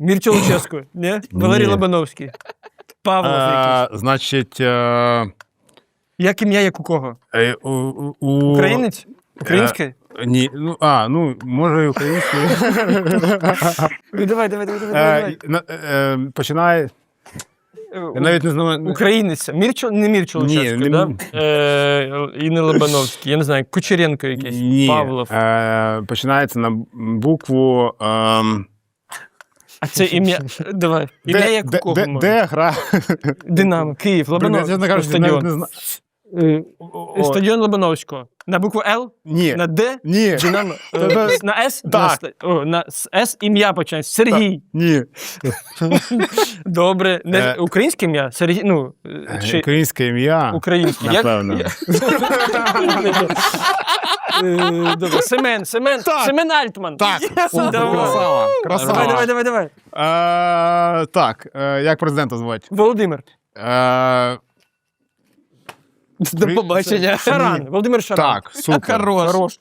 Мірча Луческо, ні? Валерій Ні. Лобановський. Павлов якийсь. Е, значить, е, Як ім'я, як у кого? е, у, у, у- Українець? Український? Ні, ну, а, ну, може, і український. Ну, давай, давай, давай, давай. Е, на- е, Починає. Е, Я навіть не знаю. Українець. Мірчо, не Мірчо Ні, Луческо, не да? Е, і не Лобановський. Я не знаю, Кучеренко якийсь. Ні. Павлов. Е, починається на букву. ем, А це ім'я. Давай. Ім'я як у кого? де, гра? Динамо, Київ, Лобанов. я, стадіон. Е, Стадіон Лобановського. На букву Л? Ні. На Д? Ні. Динамо. Е, На С? Так. На, о, на с- С ім'я починається. Сергій. Ні. Добре. Не, Е. українське ім'я? Сергій, ну, е, чи Українське ім'я. українське. Як? Напевно. Е, Добре. Семен, Семен, Так. Семен Альтман. Так. О, Давай. Красава. Красава. Давай, давай, давай, давай. Е, так, е, як президента звати? Володимир. Е, До побачення. Шаран. Володимир Шаран. так, супер. Хорош. Хорош.